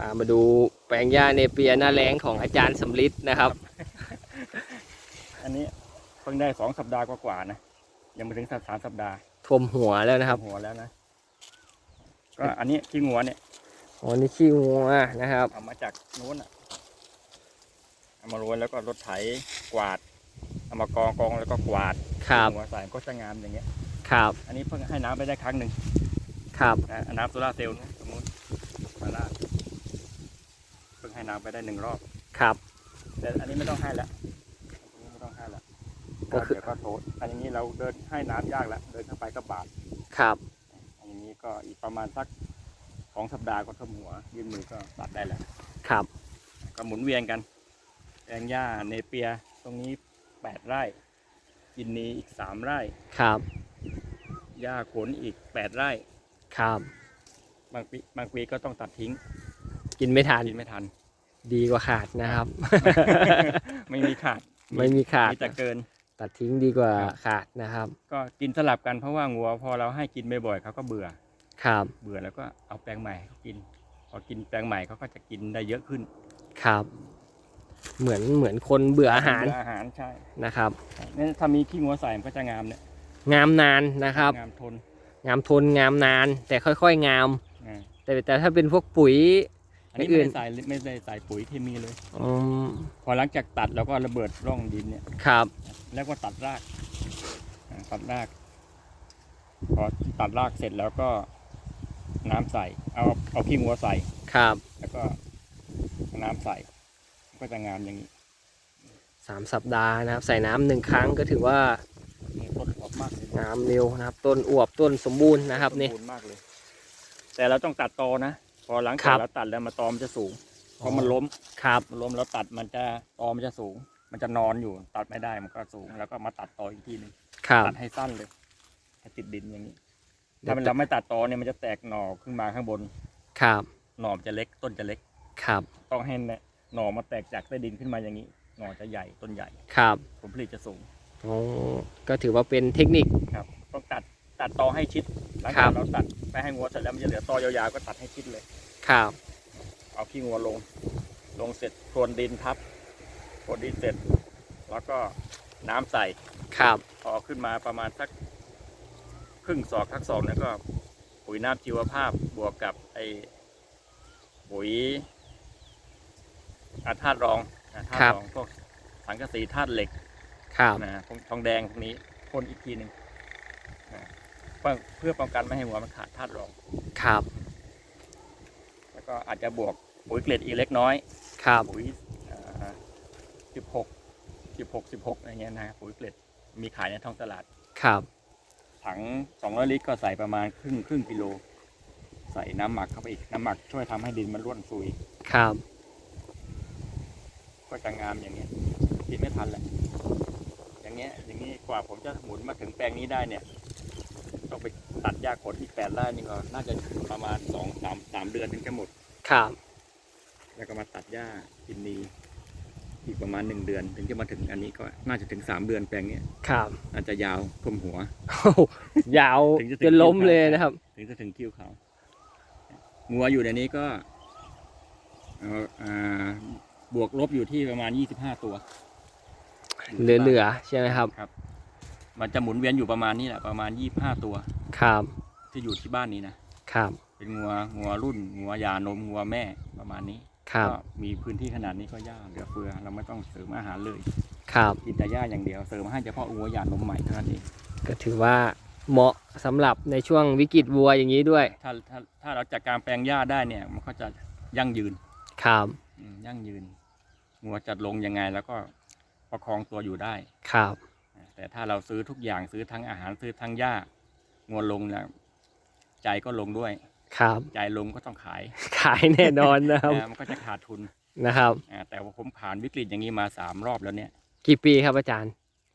พามาดูแปลงหญ้าเนเปียหน้าแรงของอาจารย์สำลิดนะครับ อันนี้เพิ่งได้สองสัปดาห์กว่าๆนะ ยังไม่ถึงสามสัปดาห์ท่วมหัวแล้วนะครับหัวแล้วนะ ก็อันนี้ขี้งัวเนี่ยอ๋อนี่ขี้งัวนะครับเอามาจากนู้นอะเอามาโรยแล้วก็รถไถกวาดเอามากองกองแล้วก็กวาดครับหัวใส่ก็จะงามอย่างเงี้ย ครับ อันนี้เพิ่งให้น้ำไปได้ครั้งหนึ่งครับนะน้ำโซลาร์เซลล์นะตรงนู้นมาลาดเพิ่ง ให้น้ำไปได้หนึ่งรอบ ครับ แต่อันนี้ไม่ต้องให้ละอันนี้ไม่ต้องให้ละก็คือ เดี๋ยวก็โถอันนี้เราเดินให้น้ำยากแล้วเดินเข้าไปก็บาดครับ อันนี้ก็อีกประมาณสักสองสัปดาห์ก็ทำหัว ยื่นมือก็ตัดได้แล้ว ครับ ก็หมุนเวียนกันแปลงหญ้าเนเปียตรงนี้แปดไร่กินนีอีกสามไร่ครับ หญ้าขนอีกแปดไร่ ครับ บางปีบางปีก็ต้องตัดทิ้งกินไม่ทันกินไม่ทัน ดีกว่าขาดนะครับ ไม่มีขาดไม่มีขาด มีแต่เกิน ตัดทิ้งดีกว่าครับขาดนะครับ ก็กินสลับกันเพราะว่างัวพอเราให้กินบ่อยๆเขาก็เบื่อครับเบื่อแล้วก็เอาแปลงใหม่ให้เขากิน พอกินแปลงใหม่เขาก็จะกินได้เยอะขึ้น ครับ เหมือนเหมือนคนเบื่ออาหารเบื่ออาหารใช่นะครับเนี่ยถ้ามีขี้งัวใส่มันก็จะงามเนี่ยงามนานนะครับ งามทน งามทนงามนาน แต่ค่อยๆงามอ่าแต่แต่ถ้าเป็นพวกปุ๋ย อันนี้อย่างอื่ไม่นได้ใส่ไม่ได้ใส่ปุ๋ยเคมีเลยอืมพอหลังจากตัดเราก็ระเบิดร่องดินเนี่ย ครับ แล้วก็ตัดรากอ่าตัดราก พอตัดรากเสร็จแล้วก็น้ำใส่ เอาเอาขี้งัวใส่ ครับแล้วก็น้ำใส่ก็จะงามอย่างนี้สามสัปดาห์นะครับ ใส่น้ำหนึ่งครั้งก็ถือว่านี่ต้นอวบมากเลยงามเร็วนะครับ ต้นอวบต้นสมบูรณ์นะครับนี่ สมบูรณ์มากเลย แต่เราต้องตัดตอนะพ อหลังครัจากบเราตัดแล้วมาตอมันจะสูงเพราะมันล้มครับมันล้มแล้วตัดมันจะตอมันจะสูง มันจะนอนอยู่ตัดไม่ได้มันก็สูง แล้วก็มาตัดตออีกทีหนึงครับ ตัดให้สั้นเลยให้ติดดินอย่างนี้ เดี๋ยถ้าวมันเราไม่ตัดตอเนี่ยมันจะแตกหน่อขึ้นมาข้างบน ครับหน่อมันจะเล็กต้นจะเล็ก ครับต้องให้เนี่ยหน่อมาแตกจากใต้ดินขึ้นมาอย่างนี้ หน่อจะใหญ่ต้นใหญ่ ครับผลผลิตจะสูงอ๋อก็ถือว่าเป็นเทคนิค ครับ ต้องตัดตัดตอให้ชิดหลังครัจากบเราตัดไปให้งัวเสร็จแล้วมันจะเหลือตอยาวๆก็ตัดให้ชิดเลย ครับ เอาขี้งัวลง ลงเสร็จโคลนดินทับโคลนดินเสร็จ แล้วก็น้ำใส่ครับพอขึ้นมาประมาณสักครึ่งศอกทักศอกเนี่ยก็ปุ๋ยน้ำชีวภาพบวกกับไอปุ๋ยอาธาตุรองอาธาตุรองพวกสังกะสีธาตุเหล็กครับนะพวกทองแดงพวกนี้พ่นอีกทีหนึ่งนะเพื่อเพื่อป้องกันไม่ให้หัวมันขาดธาตุรองครับแล้ว ก็อาจจะบวกปุ๋ยเกล็ดอีกเล็กน้อยครับปุ๋ยสิบหกสิบหกสิบหกอะไรเงี้ยนะปุ๋ยเกล็ดมีขายในท้องตลาดครับถังสองร้อยลิตรก็ใส่ประมาณครึ่งครึ่งกิโล ใส่น้ำหมักเข้าไปอีกน้ำหมักช่วยทำให้ดินมันร่วนซุยครับ ก็จะงามอย่างเงี้ยกินไม่ทันแหละอย่างเงี้ยอย่างนี้กว่าผมจะหมุนมาถึงแปลงนี้ได้เนี่ยต้องไป ตัดหญ้าขนอีกแปดไร่นี่ก็น่าจะประมาณสองสามสามเดือนถึงจะหมด ครับ แล้วก็มาตัดหญ้ากินนีอีกประมาณหนึ่งเดือน ถึงจะมาถึงอันนี้ก็น่าจะถึงสามเดือนแปลงเนี้ยครับอาจจะยาวท่วมหัวโอ้โหยาวถึงจะถึงจนล้มเลยนะครับ ถึงจะถึงคิวเขางัวอยู่ในนี้ก็เอ่ออ่าบวกลบอยู่ที่ประมาณยี่สิบห้าตัว เหลือๆใช่ไหมครับครับมันจะหมุนเวียนอยู่ประมาณนี้แหละประมาณยี่สิบห้าตัว ครับที่อยู่ที่บ้านนี้นะครับเป็นงัวงัวรุ่นงัวยานมงัวแม่ประมาณนี้ครับก็มีพื้นที่ขนาดนี้ก็หญ้าเหลือเฟือเราไม่ต้องเสริมอาหารเลยครับกินแต่หญ้าอย่างเดียวเสริมให้เฉพาะงัวยานมใหม่เท่านั้นเองก็ถือว่าเหมาะสำหรับในช่วงวิกฤตวัวอย่างนี้ด้วย ถ้าถ้าถ้าเราจัดการแปลงหญ้าได้เนี่ยมันก็จะยั่งยืนครับอืมยั่งยืนงัวจัดลงยังไงแล้วก็ประคองตัวอยู่ได้ครับ แต่ถ้าเราซื้อทุกอย่างซื้อทั้งอาหารซื้อทั้งหญ้า งัวลงเนี่ยใจก็ลงด้วย ครับ ใจลงก็ต้องขาย ขายแน่นอนนะครับนะมันก็จะขาดทุนนะครับอ่าแต่ว่าผมผ่านวิกฤตอย่างนี้มาสามรอบแล้วเนี่ย กี่ปีครับอาจารย์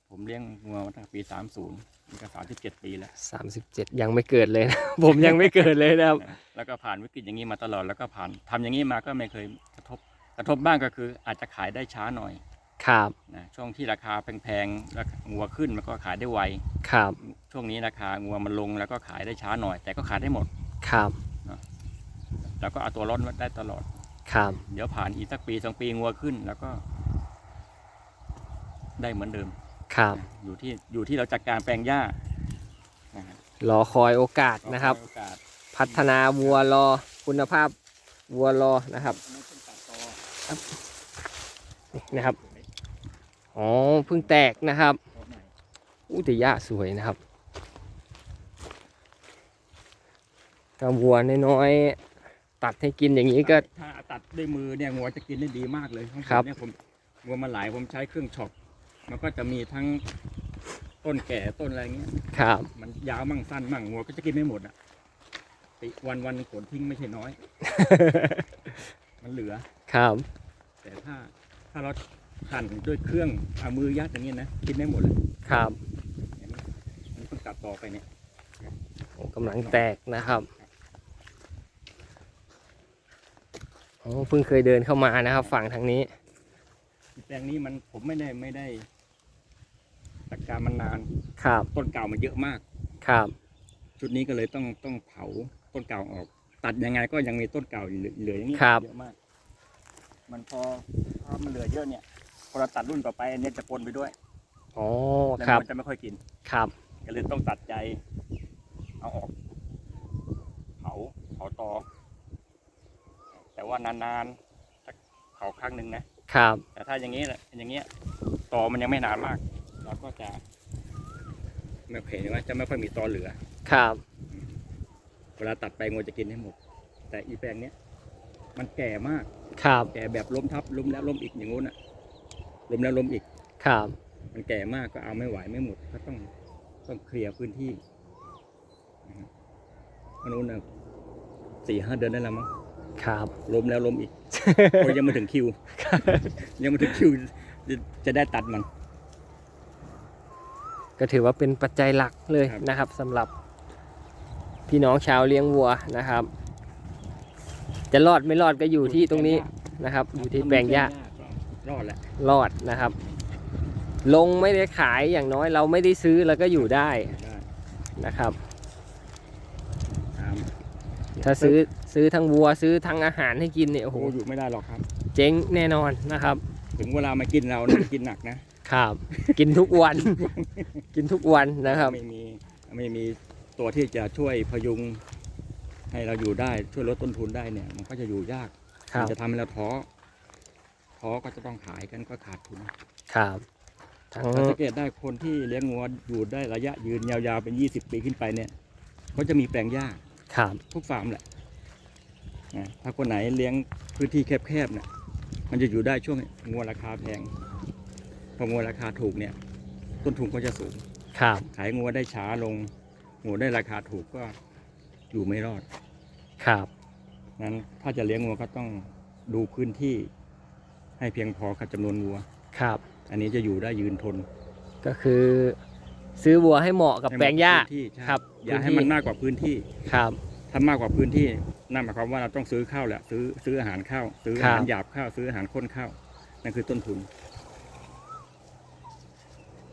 ผมเลี้ยงงัวมาตั้งแต่ปีสามศูนย์นี่ก็สามสิบเจ็ดปีแล้ว37ยังไม่เกิดเลยนะ ผมยังไม่เกิดเลยนะครับนะแล้วก็ผ่านวิกฤตอย่างนี้มาตลอดแล้วก็ผ่านทำอย่างนี้มาก็ไม่เคยกระทบกระทบบ้างก็คืออาจจะขายได้ช้าหน่อย ครับนะช่วงที่ราคาแพงๆแล้วงัวขึ้นมันก็ขายได้ไว ครับช่วงนี้ราคางัวมันลงแล้วก็ขายได้ช้าหน่อย แต่ก็ขายได้หมด ครับแล้วก็เอาตัวรอดได้ตลอด ครับ เดี๋ยวผ่านอีกสักปีสองปีงัวขึ้นแล้วก็ ได้เหมือนเดิม ครับ อยู่ที่อยู่ที่เราจัดการแปลงหญ้านะฮะรอคอยโอกาสนะครับขอโอกาสพัฒนาวัวรอคุณภาพวัวรอนะครับไม่ต้องตัดต่อ นี่นะครับ อ๋อเพิ่งแตกนะครับต่อใหม่อู้แต่หญ้าสวยนะครับถ้าวัวน้อยๆตัดให้กินอย่างนี้ก็ ถ้าตัดด้วยมือเนี่ยงัวจะกินได้ดีมากเลยของผมครับ เนี่ยผมงัวมาหลายผมใช้เครื่องช็อปมันก็จะมีทั้งต้นแก่ต้นอะไรเงี้ย ครับมันยาวมั่งสั้นมั่งงัวก็จะกินไม่หมดอะติวันวันๆผลทิ้งไม่ใช่น้อย มันเหลือ ครับแต่ถ้าถ้าเรา หั่นด้วยเครื่องเอามือยัดอย่างเงี้ยนะกินได้หมดเลยครับเห็นไหมมันต้องตัดต่อไปเนี่ยโอ้กำลังแตกนะครับโอ้เพิ่งเคยเดินเข้ามานะครับ ฝั่งทางนี้ แปลงนี้มันผมไม่ได้ไม่ได้จัดการมันนานครับ ต้นเก่ามันเยอะมากครับ ชุดนี้ก็เลยต้องต้องเผาต้นเก่าออก ตัดยังไงก็ยังมีต้นเก่าเหลือเหลืออย่างนี้ครับ เยอะมาก มันพอพอมันเหลือเยอะเนี่ยพ อเราตัดรุ่นต่อไปอันเนี้ยจะปนไปด้วยอ๋อแล้วครับมันจะไม่ค่อยกินครับก็เลยต้องตัดใจ เอาออก เผาเผาตอแต่ว่านานๆสักเผาครั้งหนึ่งนะครับ แต่ถ้าอย่างนี้แหละอย่างเงี้ยตอมันยังไม่นานมาก เราก็จะไม่เห็นว่าจะไม่ค่อยมีตอเหลือ ครับ เวลาตัดไปงูจะกินให้หมด แต่อีแปลงเนี้ยมันแก่มาก ครับ แก่แบบล้มทับล้มแล้วล้มอีกอย่างงู้นอะ ล้มแล้วล้มอีก ครับ มันแก่มากก็เอาไม่ไหวไม่หมดก็ต้องต้องเคลียร์พื้นที่นะฮะอันนู้นน่ะสี่ห้าเดือนได้แล้วมั้งครับล้มแล้วล้มอีกโอ้ยยังไม่ถึงคิว ยังไม่ถึงคิวจะจะได้ตัดมัน ก็ถือว่าเป็นปัจจัยหลักเลยครับนะครับสำหรับ พี่น้องชาวเลี้ยงวัวนะครับ จะรอดไม่รอดก็อยู่ที่ตรงนี้นะครับ อยู่ที่แปลงหญ้าก็ รอดแหละรอดนะครับ ลงไม่ได้ขายอย่างน้อยเราไม่ได้ซื้อแล้วก็อยู่ได้ได้นะครับ ตามถ้าซื้อซื้อทั้งวัวซื้อทั้งอาหารให้กินเนี่ยโอ้โอ้โหโหอยู่ไม่ได้หรอกครับ เจ๊งแน่นอนนะครับ ถึงเวลามากินเราเนี่ย กินหนักนะครับ กินทุกวัน กินทุกวันนะครับ ไม่มีไม่มีตัวที่จะช่วยพยุง ให้เราอยู่ได้ช่วยลดต้นทุนได้เนี่ย มันก็จะอยู่ยากครัมับ จะทำให้เราท้อท้ อก็จะต้องขายกันก็ขาดทุนครับทั้ง เราสังเกตได้คนที่เลี้ยงงัวอยู่ได้ระยะยืนยาวๆเป็น 20 ปีขึ้นไปเนี่ยเขาจะมีแปลงหญ้าครับ ทุกฟาร์มแหละนะถ้าคนไหนเลี้ยงพื้นที่แคบๆเนี่ยมันจะอยู่ได้ช่วงงัวราคาแพงพองัวราคาถูกเนี่ย ต้นทุนก็จะสูง ครับ ขายงัวได้ช้าลงงัวได้ราคาถูกก็อยู่ไม่รอด ครับ นั้นถ้าจะเลี้ยงงัวก็ต้องดูพื้นที่ ให้เพียงพอกับจำนวนงัว ครับ อันนี้จะอยู่ได้ยืนทนก็คือ ซื้อวัวให้เหมาะกับให้แปลงหญ้าพื้นที่ใช่ครับอย่าให้พื้นที่มันมากกว่าพื้นที่ ครับ ถ้ามากกว่าพื้นที่นั่นหมายความว่าเราต้องซื้อข้าวแหละซื้อซื้ออาหารข้าวซื้ออาหารครับ หยาบข้าวซื้ออาหารข้นข้าวนั่นคือต้นทุน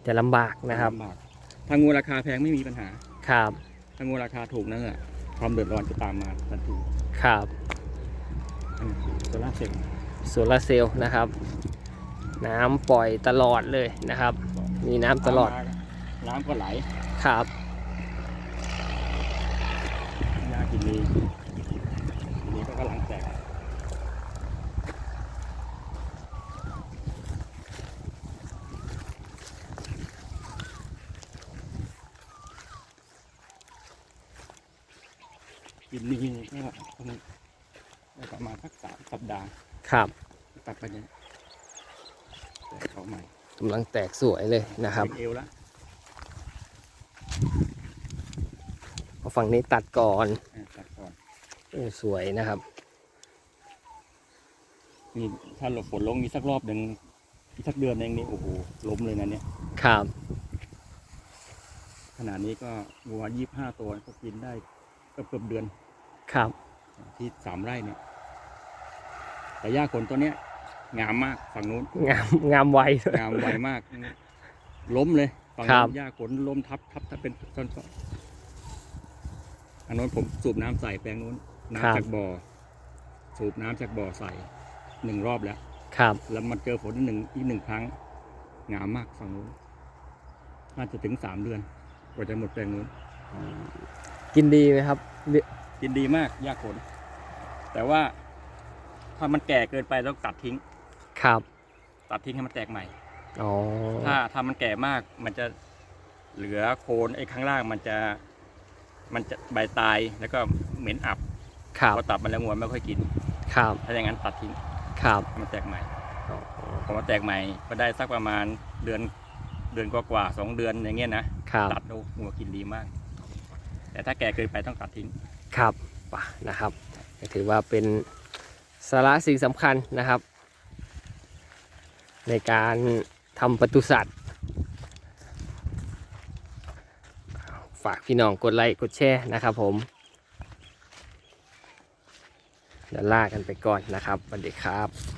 จะลำบากนะครับลำากถ้างูราคาแพงไม่มีปัญหา ครับถ้างูราคาถูกนั่นแหละความเดือดร้อนจะตามมาทันทีครับอันนี้คือโซล่าร์เซลล์ โซลาร์เซลล์นะครับ น้ำปล่อยตลอดเลยนะครับ มีน้ำตลอดมาน้ำก็ไหลครับยากินดีกินดีก็กำลังแตกกินดีก็ต้องได้ประมาณสักสามสัปดาห์ ครับตัดไปเนี่ยแต่เขาใหม่กำลังแตกสวยเลยนะครับ เป็นเอวแล้วเอาฝั่งนี้ตัดก่อนอะตัดก่อน โอ้สวยนะครับ นี่ถ้าหลบฝนลงมีสักรอบหนึ่งอีกสักเดือนเองนี่โอ้โหล้มเลยนะเนี่ย ครับ ขนาดนี้ก็วัวยี่ห้าตัวก็กินได้เกือบเกือบเดือนครับ ที่สามไร่เนี่ย แต่หญ้าขนตัวเนี้ยงามมากฝั่งนู้นงามงามไวด้วย งามไวมาก ล้มเลยฝั่งครันู้บ นหญ้าขนล้มทับทับถ้าเป็นต้นก็อันนู้นผมสูบน้ำใส่แปลงนู้นน้ำจากบ่อโซสูบน้ำจากบ่อใส่หนึ่งรอบแล้ว ครับแล้วมันเจอฝนอีกหนึ่งอีกหนึ่งครั้งหงามมากฝั่งนู้นน่าจะถึงสามเดือนกว่าจะหมดแปลงนู้น กินดีไหมครับ กินดีมากยากผลแต่ว่า ถ้ามันแก่เกินไปต้องตัดทิ้ง ครับ ตัดทิ้งให้มันแตกใหม่ อ๋อ ถ้าถ้ามันแก่มากมันจะเหลือโคนไอ้ข้างล่างมันจะมันจะใบตายแล้วก็เหม็นอับครับพอตัดมันแล้วงวนไม่ค่อยกิน ครับ ถ้าอย่างนั้นตัดทิ้งครับ ให้มันแตกใหม่อ๋อพอมาแตกใหม่ก็ได้สักประมาณเดือนเดือนกว่าๆสองเดือนอย่างเงี้ยนะครับ ตัดดูหัวกินดีมาก แต่ถ้าแก่เกินไปต้องตัดทิ้ง ครับป่ะนะครับก็ถือว่าเป็น สาระสิ่งสำคัญนะครับ ในการทำประตูสัตว์ฝากพี่น้องกดไลค์กดแชร์นะครับผมเดี๋ยวลากันไปก่อนนะครับสวัสดีครับ